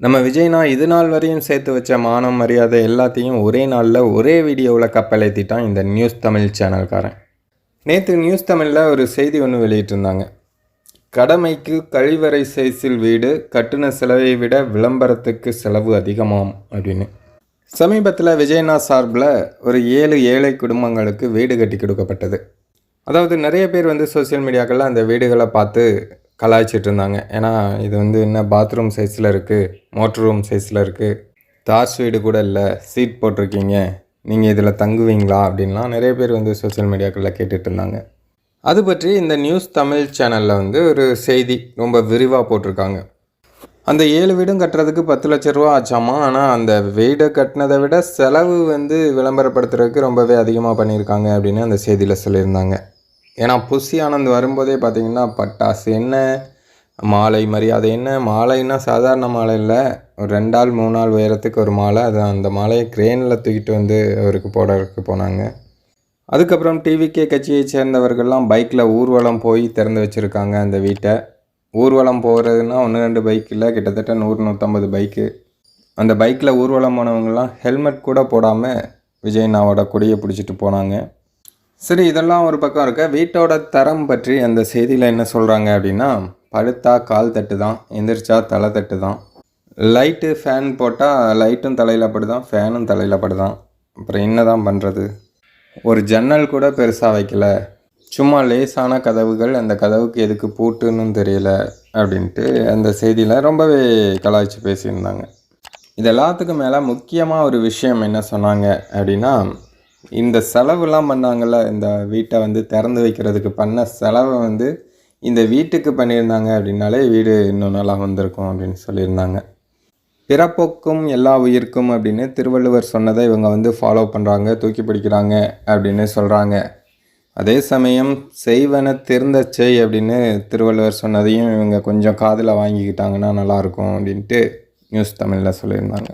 நம்ம விஜய்னா இது நாள் வரையும் சேர்த்து வச்ச மானம் மரியாதை எல்லாத்தையும் ஒரே நாளில் ஒரே வீடியோவில் கப்பலேற்றிட்டான் இந்த நியூஸ் தமிழ் சேனல்காரன். நேற்று நியூஸ் தமிழில் ஒரு செய்தி ஒன்று வெளியிட்டிருந்தாங்க. கடமைக்கு கழிவறை சைஸில் வீடு கட்டுன செலவை விட விளம்பரத்துக்கு செலவு அதிகமாம் அப்படின்னு. சமீபத்தில் விஜயனா சார்பில் ஒரு ஏழு ஏழை குடும்பங்களுக்கு வீடு கட்டி கொடுக்கப்பட்டது. அதாவது நிறைய பேர் வந்து சோஷியல் மீடியாக்களில் அந்த வீடுகளை பார்த்து கலாய்ச்சிட்டு இருந்தாங்க ஏன்னா இது வந்து என்ன பாத்ரூம் சைஸில் இருக்குது மோட்டர் ரூம் சைஸில் இருக்குது தார்ஸ் வீடு கூட இல்லை சீட் போட்டிருக்கீங்க நீங்கள் இதில் தங்குவீங்களா அப்படின்லாம் நிறைய பேர் வந்து சோஷியல் மீடியாக்களில் கேட்டுட்டு இருந்தாங்க அது பற்றி இந்த நியூஸ் தமிழ் சேனலில் வந்து ஒரு செய்தி ரொம்ப விரிவாக போட்டிருக்காங்க. அந்த ஏழு வீடும் கட்டுறதுக்கு பத்து லட்ச ரூபா ஆச்சாமா? ஆனால் அந்த வீடை கட்டினதை விட செலவு வந்து விளம்பரப்படுத்துறதுக்கு ரொம்பவே அதிகமாக பண்ணியிருக்காங்க அப்படின்னு அந்த செய்தியில் சொல்லியிருந்தாங்க. ஏன்னா புஷி ஆனந்த் வரும்போதே பார்த்தீங்கன்னா பட்டாசு என்ன மாலை மரியாதை என்ன? மாலைன்னா சாதாரண மாலை இல்லை. ஒரு ரெண்டு மூணு நாள் உயரத்துக்கு ஒரு மாலை. அது அந்த மாலையை க்ரேனில் தூக்கிட்டு வந்து அவருக்கு போடுறதுக்கு போனாங்க. அதுக்கப்புறம் டிவிகே கட்சியை சேர்ந்தவர்கள்லாம் பைக்கில் ஊர்வலம் போய் திறந்து வச்சுருக்காங்க அந்த வீட்டை. ஊர்வலம் போகிறதுனா ஒன்று ரெண்டு பைக் இல்லை. கிட்டத்தட்ட நூறு நூற்றம்பது பைக்கு. அந்த பைக்கில் ஊர்வலம் போனவங்கலாம் ஹெல்மெட் கூட போடாமல் விஜய்னாவோட கொடியை பிடிச்சிட்டு போனாங்க. சரி இதெல்லாம் ஒரு பக்கம் இருக்க. வீட்டோட தரம் பற்றி அந்த செய்தியில் என்ன சொல்கிறாங்க அப்படின்னா படுத்தா கால் தட்டு தான் எந்திரிச்சா தலை தட்டு தான் லைட்டு ஃபேன் போட்டால் லைட்டும் தலையில் படுதான் ஃபேனும் தலையில் படுதான். அப்புறம் என்ன தான் பண்ணுறது ஒரு ஜன்னல் கூட பெருசாக வைக்கல. சும்மா லேசான கதவுகள் அந்த கதவுக்கு எதுக்கு பூட்டுன்னு தெரியல அப்படின்ட்டு அந்த செய்தியில் ரொம்பவே கலாய்ச்சி பேசியிருந்தாங்க. இது எல்லாத்துக்கும் மேலே முக்கியமாக ஒரு விஷயம் என்ன சொன்னாங்க அப்படின்னா இந்த செலவுலாம் பண்ணாங்கள்ல இந்த வீட்டை வந்து திறந்து வைக்கிறதுக்கு பண்ண செலவை வந்து இந்த வீட்டுக்கு பண்ணியிருந்தாங்க அப்படின்னாலே வீடு இன்னும் நல்லா வந்திருக்கும் அப்படின்னு சொல்லியிருந்தாங்க. பிறப்போக்கும் எல்லா உயிர்க்கும் அப்படின்னு திருவள்ளுவர் சொன்னதை இவங்க வந்து ஃபாலோ பண்ணுறாங்க தூக்கி பிடிக்கிறாங்க அப்படின்னு சொல்கிறாங்க அதே சமயம் செய்வன திருந்த செய் அப்படின்னு திருவள்ளுவர் சொன்னதையும் இவங்க கொஞ்சம் காதில் வாங்கிக்கிட்டாங்கன்னா நல்லாயிருக்கும் அப்படின்ட்டு நியூஸ் தமிழில் சொல்லியிருந்தாங்க.